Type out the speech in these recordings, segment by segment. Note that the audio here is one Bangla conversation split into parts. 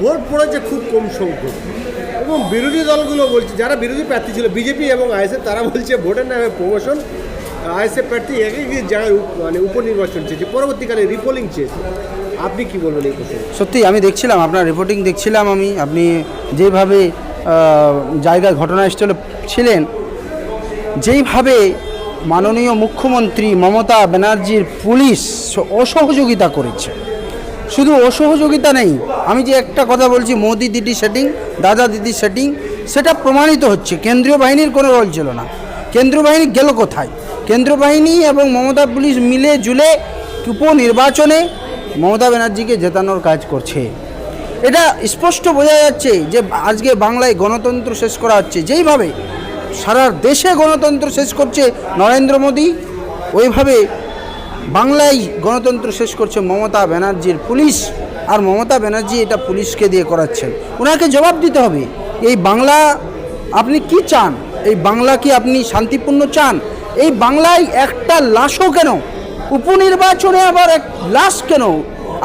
ভোট পড়েছে খুব কম সংখ্যক। এবং বিরোধী দলগুলো বলছে, যারা বিরোধী প্রার্থী ছিল, বিজেপি এবং আইএসএফ, তারা বলছে ভোটের নামে প্রমোশন আইএসএফ প্রার্থী এক এক জায়গায় মানে উপনির্বাচন চেয়েছে, পরবর্তীকালে রিপোলিং চেয়েছে। আপনি কি বলবেন এই প্রসঙ্গে সত্যি, আমি দেখছিলাম, আপনার রিপোর্টিং দেখছিলাম আমি। আপনি যেভাবে জায়গায় ঘটনাস্থলে ছিলেন, যেইভাবে মাননীয় মুখ্যমন্ত্রী মমতা ব্যানার্জির পুলিশ অসহযোগিতা করেছে। শুধু অসহযোগিতা নেই। আমি যে একটা কথা বলছি, মোদি দিদি সেটিং দাদা দিদি সেটিং সেটা প্রমাণিত হচ্ছে। কেন্দ্রীয় বাহিনীর কোনো রোল ছিল না। কেন্দ্রীয় বাহিনী গেল কোথায়? কেন্দ্রীয় বাহিনী এবং মমতা পুলিশ মিলে জুলে উপনির্বাচনে মমতা ব্যানার্জিকে জেতানোর কাজ করছে। এটা স্পষ্ট বোঝা যাচ্ছে যে আজকে বাংলায় গণতন্ত্র শেষ করা হচ্ছে। যেইভাবে সারা দেশে গণতন্ত্র শেষ করছে নরেন্দ্র মোদী, ওইভাবে বাংলায় গণতন্ত্র শেষ করছে মমতা ব্যানার্জির পুলিশ, আর মমতা ব্যানার্জি এটা পুলিশকে দিয়ে করাচ্ছেন। ওনাকে জবাব দিতে হবে, এই বাংলা আপনি কি চান? এই বাংলা কি আপনি শান্তিপূর্ণ চান? এই বাংলায় একটা লাশও কেন? উপনির্বাচনে আবার এক লাশ কেন?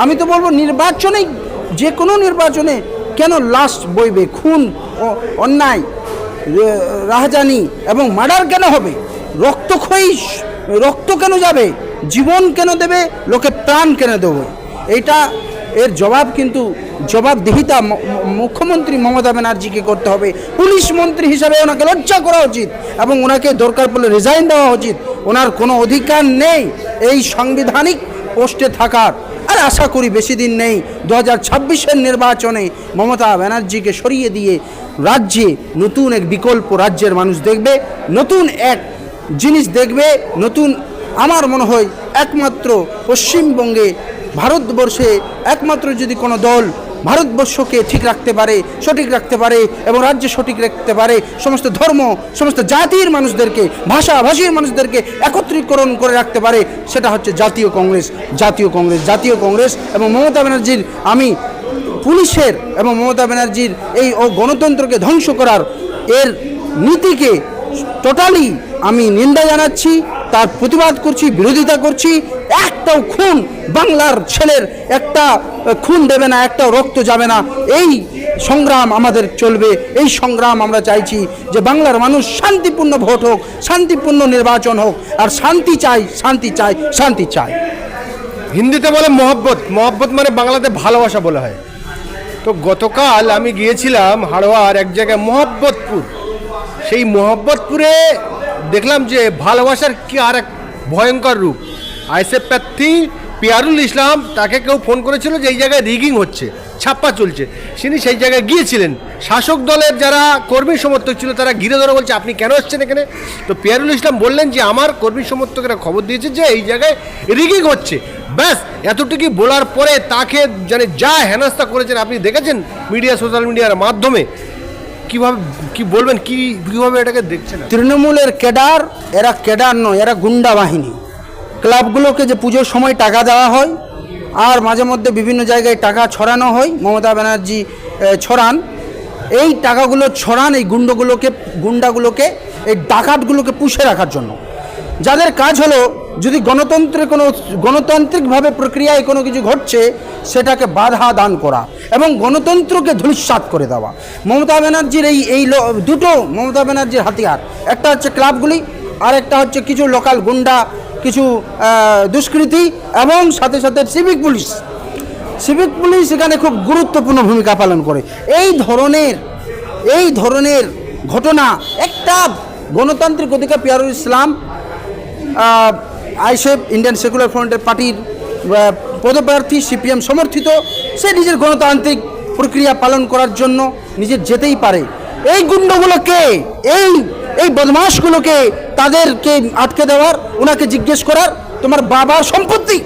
আমি তো বলব নির্বাচনে, যে কোনো নির্বাচনে কেন লাশ বইবে? খুন অন্যায় রাহাজানি এবং মার্ডার কেন হবে? রক্তক্ষয়ী রক্ত কেন যাবে? জীবন কেন দেবে? লোকে প্রাণ কেন দেবে? এটা এর জবাব কিন্তু জবাবদিহিতা মুখ্যমন্ত্রী মমতা ব্যানার্জিকে করতে হবে। পুলিশ মন্ত্রী হিসাবে ওনাকে লজ্জা করা উচিত এবং ওনাকে দরকার পড়লে রিজাইন দেওয়া উচিত। ওনার কোনো অধিকার নেই এই সাংবিধানিক পোস্টে থাকার। আর আশা করি বেশি দিন নেই। দু হাজার ছাব্বিশের নির্বাচনে মমতা ব্যানার্জিকে সরিয়ে দিয়ে রাজ্যে নতুন এক বিকল্প রাজ্যের মানুষ দেখবে, নতুন এক জিনিস দেখবে, নতুন আমার মনে হয় একমাত্র পশ্চিমবঙ্গে ভারতবর্ষে একমাত্র যদি কোনো দল ভারতবর্ষকে ঠিক রাখতে পারে, সঠিক রাখতে পারে এবং রাজ্য সঠিক রাখতে পারে, সমস্ত ধর্ম, সমস্ত জাতির মানুষদেরকে ভাষা ভাষীর মানুষদেরকে একত্রীকরণ করে রাখতে পারে, সেটা হচ্ছে জাতীয় কংগ্রেস জাতীয় কংগ্রেস জাতীয় কংগ্রেস এবং মমতা ব্যানার্জির আমি পুলিশের এবং মমতা ব্যানার্জির এই ও গণতন্ত্রকে ধ্বংস করার এর নীতিকে টোটালি আমি নিন্দা জানাচ্ছি। তার প্রতিবাদ করছি, বিরোধিতা করছি, একটাও খুন বাংলার ছেলের একটা খুন দেবে না একটাও রক্ত যাবে না। এই সংগ্রাম আমাদের চলবে, এই সংগ্রাম আমরা চাইছি যে বাংলার মানুষ শান্তিপূর্ণ ভোট হোক, শান্তিপূর্ণ নির্বাচন হোক, আর শান্তি চাই শান্তি চাই শান্তি চাই। হিন্দিতে বলে মহব্বত মহব্বত মানে বাংলাতে ভালোবাসা বলা হয়। তো গতকাল আমি গিয়েছিলাম হাড়োয়ার এক জায়গায় মহব্বতপুর। সেই মহব্বতপুরে দেখলাম যে ভালোবাসার কি আর এক ভয়ঙ্কর রূপ। আইসেফ প্রার্থী পিয়ারুল ইসলাম তাকে কেউ ফোন করেছিল যে এই জায়গায় রিগিং হচ্ছে, ছাপ্পা চলছে। তিনি সেই জায়গায় গিয়েছিলেন। শাসক দলের যারা কর্মী সমর্থক ছিল তারা ঘিরে ধরে বলছে, আপনি কেন এসছেন এখানে? তো পিয়ারুল ইসলাম বললেন যে, আমার কর্মী সমর্থকেরা খবর দিয়েছে যে এই জায়গায় রিগিং হচ্ছে। ব্যাস, এতটুকু বলার পরে তাকে মানে যা হেনস্থা করেছেন, আপনি দেখেছেন মিডিয়া, সোশ্যাল মিডিয়ার মাধ্যমে? কীভাবে, কি বলবেন, কি, কীভাবে এটাকে দেখছেন তৃণমূলের কেডার, এরা কেডার নয়, এরা গুন্ডা বাহিনী। ক্লাবগুলোকে যে পুজোর সময় টাকা দেওয়া হয়, আর মাঝে মধ্যে বিভিন্ন জায়গায় টাকা ছড়ানো হয়, মমতা ব্যানার্জি ছড়ান। এই টাকাগুলো ছড়ান এই গুন্ডগুলোকে, গুন্ডাগুলোকে, এই ডাকাতগুলোকে পুষে রাখার জন্য। যাদের কাজ হলো যদি গণতন্ত্রে কোনো গণতান্ত্রিকভাবে প্রক্রিয়ায় কোনো কিছু ঘটছে, সেটাকে বাধা দান করা এবং গণতন্ত্রকে ধূলিসাৎ করে দেওয়া। মমতা ব্যানার্জির এই এই দুটো মমতা ব্যানার্জির হাতিয়ার। একটা হচ্ছে ক্লাবগুলি, আর একটা হচ্ছে কিছু লোকাল গুন্ডা, কিছু দুষ্কৃতী এবং সাথে সাথে সিভিক পুলিশ। সিভিক পুলিশ এখানে খুব গুরুত্বপূর্ণ ভূমিকা পালন করে। এই ধরনের এই ধরনের ঘটনা একটা গণতান্ত্রিক অধিকার Piarul Islam ISF Indian secular ফ্রন্টের পার্টির পদপ্রার্থী সিপিএম সমর্থিত, সে নিজের গণতান্ত্রিক প্রক্রিয়া পালন করার জন্য নিজের যেতেই পারে। এই গুন্ডগুলোকে এই এই বদমাশগুলোকে তাদেরকে আটকে দেওয়ার, ওনাকে জিজ্ঞেস করার তোমার বাবা সম্পত্তি।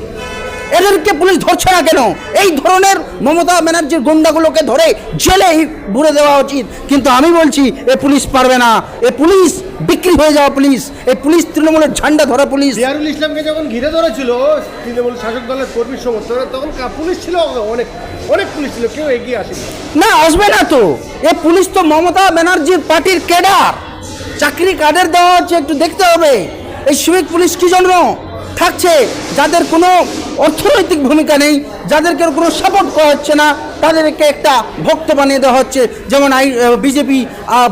এদেরকে পুলিশ ধরছে না কেন? এই ধরনের মমতা ব্যানার্জির গুন্ডাগুলোকে ধরে জেলে ভরে দেওয়া উচিত। কিন্তু আমি বলছি এ পুলিশ পারবে না। এ পুলিশ বিক্রি হয়ে যাওয়া পুলিশ। এই পুলিশ তৃণমূলের ঝান্ডা ধরা পুলিশ। জিয়ারুল ইসলামকে যখন ঘিরে ধরেছিল তৃণমূল শাসক দলের কর্মী সমর্থকরা তখন পুলিশ ছিল অনেক অনেক পুলিশ ছিল কেউ এগিয়ে আসেনি। না আসবে না তো। এ পুলিশ তো মমতা ব্যানার্জির পার্টির ক্যাডার চাকরি কার্ডের দেওয়া হচ্ছে একটু দেখতে হবে। এই সিভিক পুলিশ কি জন্য থাকছে? যাদের কোনো অর্থনৈতিক ভূমিকা নেই, যাদেরকে কোনো সাপোর্ট করা হচ্ছে না, তাদেরকে একটা ভক্ত বানিয়ে দেওয়া হচ্ছে। যেমন আই বিজেপি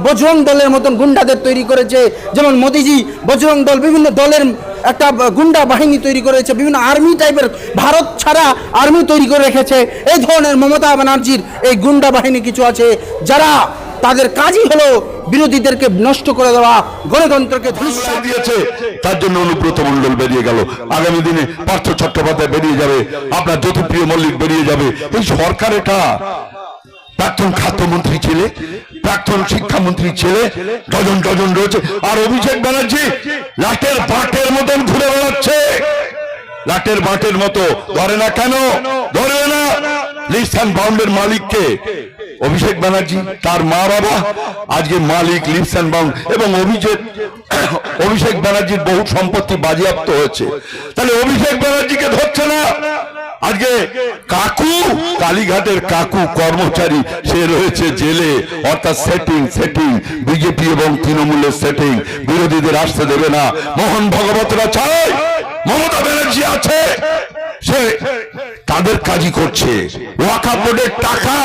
বজরং দলের মতন গুন্ডাদের তৈরি করেছে। যেমন মোদিজি, বজরং দল বিভিন্ন দলের একটা গুন্ডা বাহিনী তৈরি করেছে। বিভিন্ন আর্মি টাইপের ভারত ছাড়া আর্মি তৈরি করে রেখেছে। এই ধরনের মমতা ব্যানার্জির এই গুন্ডা বাহিনী কিছু আছে। যারা তাদের কাজই হলো বিরোধীদেরকে নষ্ট করে দেওয়া, গণতন্ত্রকে দিয়েছে। তার জন্য অনুব্রত মন্ডল বেরিয়ে গেল। আগামী দিনে পার্থ চট্টোপাধ্যায় বেরিয়ে যাবে। আপনার জ্যোতিপ্রিয় মল্লিক বেরিয়ে যাবে। এই সরকার এটা প্রাক্তন খাদ্যমন্ত্রী ছেলে, প্রাক্তন শিক্ষামন্ত্রী ছেলে, ডজন ডজন রয়েছে। আর অভিষেক ব্যানার্জি লাটের বাটের মতন ঘুরে বেড়াচ্ছে। লাটের বাটের মতো। ধরে না কেন? ধরে না? লিস্ট অ্যান্ড বাউন্ডের মালিককে। অভিষেক ব্যানার্জি, তার মা বাবা, আজকে মালিক লিপস অ্যান্ড বাউন্ড এবং অভিষেক অভিষেক ব্যানার্জির বহু সম্পত্তি বাজেয়াপ্ত হয়েছে। তাহলে অভিষেক ব্যানার্জিকে ধরছে না? আজকে কাকু, কালীঘাটের কাকু কর্মচারী, সে রয়েছে জেলে, অর্থাৎ সেটিং সেটিং বিজেপি এবং তৃণমূলের সেটিং বিরোধীদের আসতে দেবে না। মোহন ভগবতরা চায় মমতা ব্যানার্জি আছে। সে তাদের কাজই করছে। ওয়াকা বোর্ডের টাকা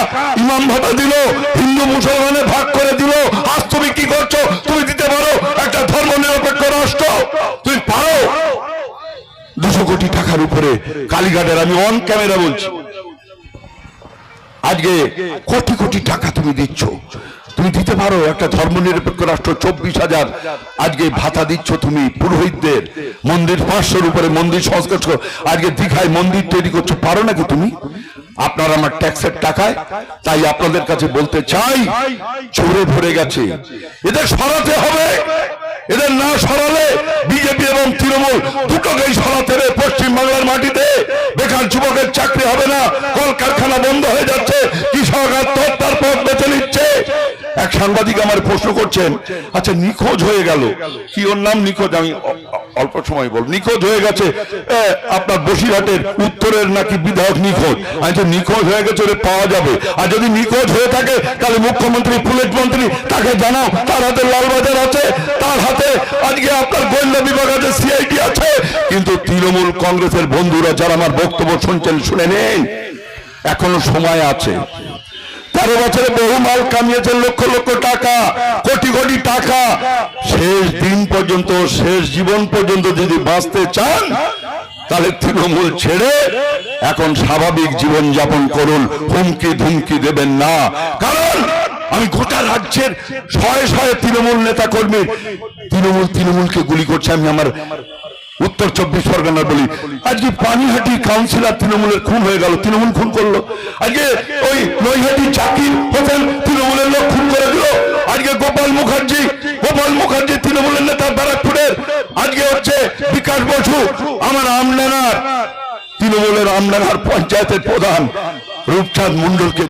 ইমাম ভাতা দিল, হিন্দু মুসলমানের ভাগ করে দিল। আজ তুমি কি করছ? তুমি দিতে পারো একটা ধর্ম নিরপেক্ষ রাষ্ট্র। তুমি পারো? দুশো কোটি টাকার উপরে কালীঘাটের আমি অন ক্যামেরা বলছি। আজকে কোটি কোটি টাকা তুমি দিচ্ছ। তুমি দিতে পারো, একটা ধর্মনিরপেক্ষ রাষ্ট্র, চব্বিশ হাজার। আজকে ভাতা দিচ্ছ তুমি পুরোহিতদের। মন্দির পাঁচশোর উপরে মন্দির সংস্কার। আজকে দীঘায় মন্দির তৈরি করছ, পারো নাকি তুমি? আপনার আমার ট্যাক্সের টাকায়, তাই আপনাদের কাছে বলতে চাই, চোরে ভরে গেছে। এদের সরাতে হবে। এদের না সরালে বিজেপি এবং তৃণমূল দুটোকেই সরাতে হবে। পশ্চিম বাংলার মাটিতে বেকার যুবকের চাকরি হবে না, কলকারখানা বন্ধ হয়ে যাচ্ছে, কৃষক আত্মহত্যার পথ বেছে নিচ্ছে। এক সাংবাদিক আমার প্রশ্ন করছেন আচ্ছা নিখোঁজ হয়ে গেল। কি ওর নাম? নিখোঁজ। আমি অল্প সময় বল নিখোঁজ হয়ে গেছে। আপনার বসিরহাটের উত্তরের নাকি বিধায়ক নিখোঁজ। আমি তো নিখোঁজ হয়ে গেছে, ওরে পাওয়া যাবে। আর যদি নিখোঁজ হয়ে থাকে, তাহলে মুখ্যমন্ত্রী, পুলিশ মন্ত্রী, তাকে জানাও। তার হাতে লালবাজার আছে, তার হাতে আজকে আপনার গোয়েন্দা বিভাগ আছে, সিআইডি আছে। কিন্তু তৃণমূল কংগ্রেসের বন্ধুরা, যারা আমার বক্তব্য শুনছেন, শুনে নেই। এখনও সময় আছে। তেরো বছরে বহু মাল কামিয়েছেন লক্ষ লক্ষ টাকা, কোটি কোটি টাকা। শেষ দিন পর্যন্ত, শেষ জীবন পর্যন্ত যদি বাঁচতে চান, তাহলে তৃণমূল ছেড়ে এখন স্বাভাবিক জীবন যাপন করুন। হুমকি ধুমকি দেবেন না। কারণ আমি গোটা রাজ্যের শয়ে শয়ে তৃণমূল নেতা কর্মী তৃণমূল তৃণমূলকে গুলি করছে, আমি আমার উত্তর চব্বিশ পরগনা বলি। আজকে পানিহাটি কাউন্সিলর তৃণমূলের খুন হয়ে গেল, তৃণমূল খুন করল। আজকে ওই নৈহাটি জাকির হোসেন তৃণমূলের লোক খুন করে দিল। আজকে গোপাল মুখার্জি গোপাল মুখার্জি তৃণমূলের নেতা ব্যারাকপুরের। আজকে হচ্ছে বিকাশ বসু, আমার আমনানার, তৃণমূলের আমনানার পঞ্চায়েতের প্রধান রূপচাঁদ মন্ডলকে